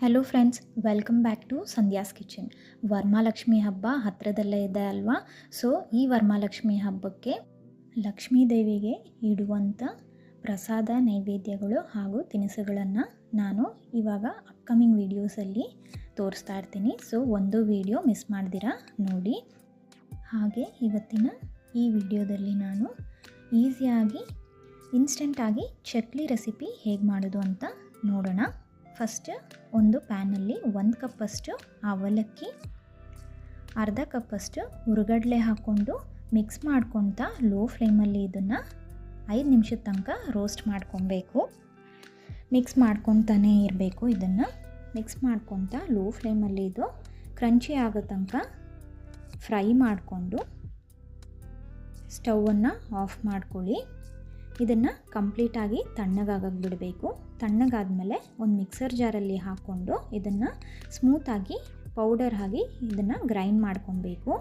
Hello friends welcome back to Sandhya's kitchen Varamalakshmi ಹಬ್ಬ ಹತ್ತಿರದಲ್ಲೇ ಇದೆ ಅಲ್ವಾ ಸೊ ಈ ವರ್ಮಾಲಕ್ಷ್ಮಿ ಹಬ್ಬಕ್ಕೆ ಲಕ್ಷ್ಮೀ ದೇವಿಗೆ ಇಡುವಂಥ ಪ್ರಸಾದ ನೈವೇದ್ಯಗಳು ಹಾಗೂ ತಿನಿಸುಗಳನ್ನು ನಾನು ಇವಾಗ ಅಪ್ಕಮಿಂಗ್ ವೀಡಿಯೋಸಲ್ಲಿ ತೋರಿಸ್ತಾ ಇರ್ತೀನಿ ಸೊ ಒಂದು ವಿಡಿಯೋ ಮಿಸ್ ಮಾಡ್ದಿರಾ ನೋಡಿ ಹಾಗೆ ಇವತ್ತಿನ ಈ ವಿಡಿಯೋದಲ್ಲಿ ನಾನು ಈಸಿಯಾಗಿ ಇನ್ಸ್ಟೆಂಟಾಗಿ ಚಕ್ಲಿ ರೆಸಿಪಿ ಹೇಗೆ ಮಾಡೋದು ಅಂತ ನೋಡೋಣ ಫಸ್ಟ್ ಒಂದು ಪ್ಯಾನಲ್ಲಿ ಒಂದು ಕಪ್ಪಷ್ಟು ಅವಲಕ್ಕಿ, ಅರ್ಧ ಕಪ್ಪಷ್ಟು ಹುರುಗಡ್ಲೆ ಹಾಕ್ಕೊಂಡು ಮಿಕ್ಸ್ ಮಾಡ್ಕೊತ ಲೋ ಫ್ಲೇಮಲ್ಲಿ ಇದನ್ನು ಐದು ನಿಮಿಷದ ತನಕ ರೋಸ್ಟ್ ಮಾಡ್ಕೊಬೇಕು. ಮಿಕ್ಸ್ ಮಾಡ್ಕೊತಾನೇ ಇರಬೇಕು ಇದನ್ನು. ಮಿಕ್ಸ್ ಮಾಡ್ಕೊತ ಲೋ ಫ್ಲೇಮಲ್ಲಿ ಇದು ಕ್ರಂಚಿ ಆಗೋ ತನಕ ಫ್ರೈ ಮಾಡಿಕೊಂಡು ಸ್ಟವನ್ನು ಆಫ್ ಮಾಡ್ಕೊಳ್ಳಿ. ಇದನ್ನು ಕಂಪ್ಲೀಟಾಗಿ ತಣ್ಣಗಾಗಕ್ಕೆ ಬಿಡಬೇಕು ತಣ್ಣಗಾದಮೇಲೆ ಒಂದು ಮಿಕ್ಸರ್ ಜಾರಲ್ಲಿ ಹಾಕ್ಕೊಂಡು ಇದನ್ನು ಸ್ಮೂತಾಗಿ ಪೌಡರ್ ಆಗಿ ಇದನ್ನು ಗ್ರೈಂಡ್ ಮಾಡ್ಕೊಬೇಕು.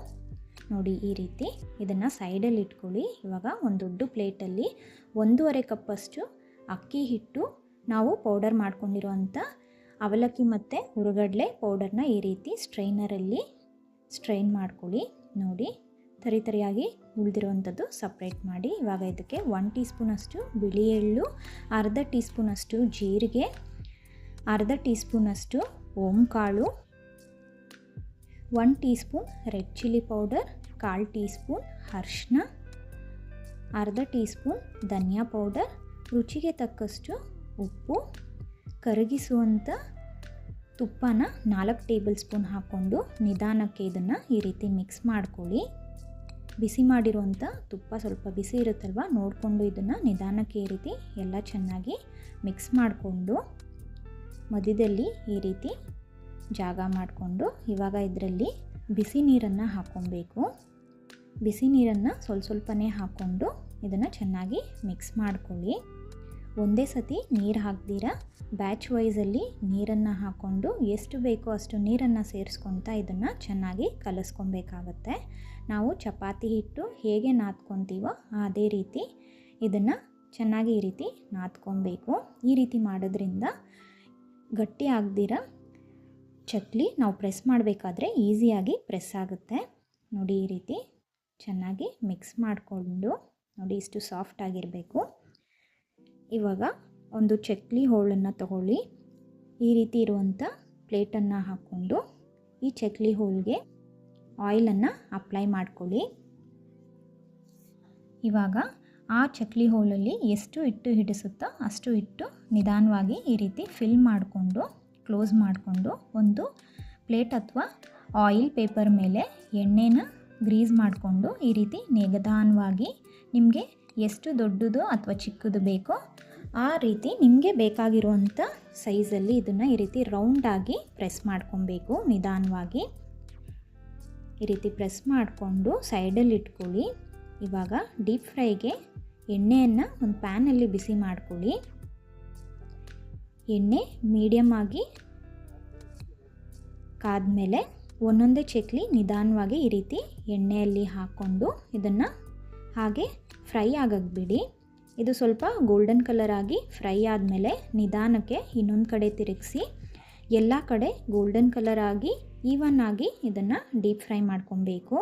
ನೋಡಿ ಈ ರೀತಿ ಇದನ್ನು ಸೈಡಲ್ಲಿ ಇಟ್ಕೊಳ್ಳಿ. ಇವಾಗ ಒಂದು ದೊಡ್ಡ ಪ್ಲೇಟಲ್ಲಿ ಒಂದೂವರೆ ಕಪ್ಪಷ್ಟು ಅಕ್ಕಿ ಹಿಟ್ಟು ನಾವು ಪೌಡರ್ ಮಾಡ್ಕೊಂಡಿರೋವಂಥ ಅವಲಕ್ಕಿ ಮತ್ತು ಹುರುಗಡಲೆ ಪೌಡರ್ನ ಈ ರೀತಿ ಸ್ಟ್ರೈನರಲ್ಲಿ ಸ್ಟ್ರೈನ್ ಮಾಡ್ಕೊಳ್ಳಿ. ನೋಡಿ ತರಿ ತರಿಯಾಗಿ ಉಳಿದಿರುವಂಥದ್ದು ಸಪ್ರೇಟ್ ಮಾಡಿ. ಇವಾಗ ಇದಕ್ಕೆ ಒನ್ ಟೀ ಸ್ಪೂನಷ್ಟು ಬಿಳಿ ಎಳ್ಳು ಅರ್ಧ ಟೀ ಸ್ಪೂನಷ್ಟು ಜೀರಿಗೆ, ಅರ್ಧ ಟೀ ಸ್ಪೂನಷ್ಟು ಓಂಕಾಳು one teaspoon red chilli powder ಕಾಲು ಟೀ ಸ್ಪೂನ್ ಅರ್ಶಿನ ಅರ್ಧ ಟೀ ಸ್ಪೂನ್ ಧನಿಯಾ ಪೌಡರ್ ರುಚಿಗೆ ತಕ್ಕಷ್ಟು ಉಪ್ಪು, ಕರಗಿಸುವಂಥ ತುಪ್ಪನ ನಾಲ್ಕು ಟೇಬಲ್ ಸ್ಪೂನ್ ಹಾಕ್ಕೊಂಡು ನಿಧಾನಕ್ಕೆ ಇದನ್ನು ಈ ರೀತಿ ಮಿಕ್ಸ್ ಮಾಡ್ಕೊಳ್ಳಿ. ಬಿಸಿ ಮಾಡಿರುವಂಥ ತುಪ್ಪ ಸ್ವಲ್ಪ ಬಿಸಿ ಇರುತ್ತಲ್ವ, ನೋಡಿಕೊಂಡು ಇದನ್ನು ನಿಧಾನಕ್ಕೆ ಈ ರೀತಿ ಎಲ್ಲ ಚೆನ್ನಾಗಿ ಮಿಕ್ಸ್ ಮಾಡಿಕೊಂಡು ಮಧ್ಯದಲ್ಲಿ ಈ ರೀತಿ ಜಾಗ ಮಾಡಿಕೊಂಡು ಇವಾಗ ಇದರಲ್ಲಿ ಬಿಸಿ ನೀರನ್ನು ಹಾಕ್ಕೊಬೇಕು. ಬಿಸಿ ನೀರನ್ನು ಸ್ವಲ್ಪ ಸ್ವಲ್ಪನೇ ಹಾಕ್ಕೊಂಡು ಇದನ್ನು ಚೆನ್ನಾಗಿ ಮಿಕ್ಸ್ ಮಾಡ್ಕೊಳ್ಳಿ. ಒಂದೇ ಸತಿ ನೀರು ಹಾಕ್ದಿರ? ಬ್ಯಾಚ್ ವೈಸಲ್ಲಿ ನೀರನ್ನು ಹಾಕ್ಕೊಂಡು ಎಷ್ಟು ಬೇಕೋ ಅಷ್ಟು ನೀರನ್ನು ಸೇರಿಸ್ಕೊತಾ ಇದನ್ನು ಚೆನ್ನಾಗಿ ಕಲಿಸ್ಕೊಬೇಕಾಗತ್ತೆ. ನಾವು ಚಪಾತಿ ಹಿಟ್ಟು ಹೇಗೆ ನಾದ್ಕೊತೀವೋ ಅದೇ ರೀತಿ ಇದನ್ನು ಚೆನ್ನಾಗಿ ಈ ರೀತಿ ನಾದ್ಕೊಬೇಕು. ಈ ರೀತಿ ಮಾಡೋದ್ರಿಂದ ಗಟ್ಟಿ ಆಗದಿರ? ಚಕ್ಲಿ ನಾವು ಪ್ರೆಸ್ ಮಾಡಬೇಕಾದ್ರೆ ಈಸಿಯಾಗಿ ಪ್ರೆಸ್ ಆಗುತ್ತೆ. ನೋಡಿ ಈ ರೀತಿ ಚೆನ್ನಾಗಿ ಮಿಕ್ಸ್ ಮಾಡಿಕೊಂಡು ನೋಡಿ ಇಷ್ಟು ಸಾಫ್ಟ್ ಆಗಿರಬೇಕು. ಇವಾಗ ಒಂದು ಚಕ್ಲಿ ಹೋಳನ್ನು ತಗೊಳ್ಳಿ. ಈ ರೀತಿ ಇರುವಂಥ ಪ್ಲೇಟನ್ನು ಹಾಕ್ಕೊಂಡು ಈ ಚಕ್ಲಿ ಹೋಳಿಗೆ ಆಯಿಲನ್ನು ಅಪ್ಲೈ ಮಾಡ್ಕೊಳ್ಳಿ. ಇವಾಗ ಆ ಚಕ್ಲಿ ಹೋಳಲ್ಲಿ ಎಷ್ಟು ಹಿಟ್ಟು ಹಿಡಿಸುತ್ತೋ ಅಷ್ಟು ಹಿಟ್ಟು ನಿಧಾನವಾಗಿ ಈ ರೀತಿ ಫಿಲ್ ಮಾಡಿಕೊಂಡು ಕ್ಲೋಸ್ ಮಾಡಿಕೊಂಡು ಒಂದು ಪ್ಲೇಟ್ ಅಥವಾ ಆಯಿಲ್ ಪೇಪರ್ ಮೇಲೆ ಎಣ್ಣೆನ ಗ್ರೀಸ್ ಮಾಡಿಕೊಂಡು ಈ ರೀತಿ ನಿಧಾನವಾಗಿ ನಿಮಗೆ ಎಷ್ಟು ದೊಡ್ಡದು ಅಥವಾ ಚಿಕ್ಕದು ಬೇಕೋ ಆ ರೀತಿ ನಿಮಗೆ ಬೇಕಾಗಿರುವಂಥ ಸೈಜಲ್ಲಿ ಇದನ್ನು ಈ ರೀತಿ ರೌಂಡಾಗಿ ಪ್ರೆಸ್ ಮಾಡ್ಕೊಬೇಕು, ನಿಧಾನವಾಗಿ. ಈ ರೀತಿ ಪ್ರೆಸ್ ಮಾಡಿಕೊಂಡು ಸೈಡಲ್ಲಿ ಇಟ್ಕೊಳ್ಳಿ. ಇವಾಗ ಡೀಪ್ ಫ್ರೈಗೆ ಎಣ್ಣೆಯನ್ನು ಒಂದು ಪ್ಯಾನಲ್ಲಿ ಬಿಸಿ ಮಾಡ್ಕೊಳ್ಳಿ. ಎಣ್ಣೆ ಮೀಡಿಯಮ್ ಆಗಿ ಕಾದ ಮೇಲೆ ಒಂದೊಂದೇ ಚಕ್ಲಿ ನಿಧಾನವಾಗಿ ಈ ರೀತಿ ಎಣ್ಣೆಯಲ್ಲಿ ಹಾಕ್ಕೊಂಡು ಇದನ್ನು ಹಾಗೆ ಫ್ರೈ ಆಗಕ್ಕೆ ಬಿಡಿ. ಇದು ಸ್ವಲ್ಪ ಗೋಲ್ಡನ್ ಕಲರ್ ಆಗಿ ಫ್ರೈ ಆದಮೇಲೆ ನಿಧಾನಕ್ಕೆ ಇನ್ನೊಂದು ಕಡೆ ತಿರುಗಿಸಿ, ಎಲ್ಲ ಕಡೆ ಗೋಲ್ಡನ್ ಕಲರ್ ಆಗಿ ಈವನ್ ಆಗಿ ಇದನ್ನು ಡೀಪ್ ಫ್ರೈ ಮಾಡ್ಕೊಬೇಕು.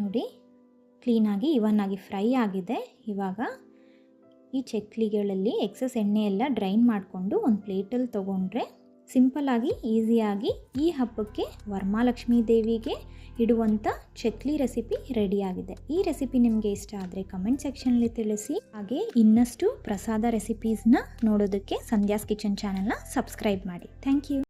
ನೋಡಿ ಕ್ಲೀನಾಗಿ ಇವನ್ ಆಗಿ ಫ್ರೈ ಆಗಿದೆ. ಇವಾಗ ಈ ಚಕ್ಲಿಗಳಲ್ಲಿ ಎಕ್ಸಸ್ ಎಣ್ಣೆ ಎಲ್ಲ ಡ್ರೈನ್ ಮಾಡಿಕೊಂಡು ಒಂದು ಪ್ಲೇಟಲ್ಲಿ ತೊಗೊಂಡ್ರೆ ಸಿಂಪಲ್ಲಾಗಿ ಈಸಿಯಾಗಿ ಈ ಹಬ್ಬಕ್ಕೆ ವರ್ಮಾಲಕ್ಷ್ಮೀ ದೇವಿಗೆ ಇಡುವಂಥ ಚಕ್ಲಿ ರೆಸಿಪಿ ರೆಡಿಯಾಗಿದೆ ಈ ರೆಸಿಪಿ ನಿಮಗೆ ಇಷ್ಟ ಆದರೆ ಕಮೆಂಟ್ ಸೆಕ್ಷನಲ್ಲಿ ತಿಳಿಸಿ. ಹಾಗೆ ಇನ್ನಷ್ಟು ಪ್ರಸಾದ ರೆಸಿಪೀಸ್ನ ನೋಡೋದಕ್ಕೆ ಸಂಧ್ಯಾಸ್ ಕಿಚನ್ ಚಾನಲ್ನ ಸಬ್ಸ್ಕ್ರೈಬ್ ಮಾಡಿ. Thank you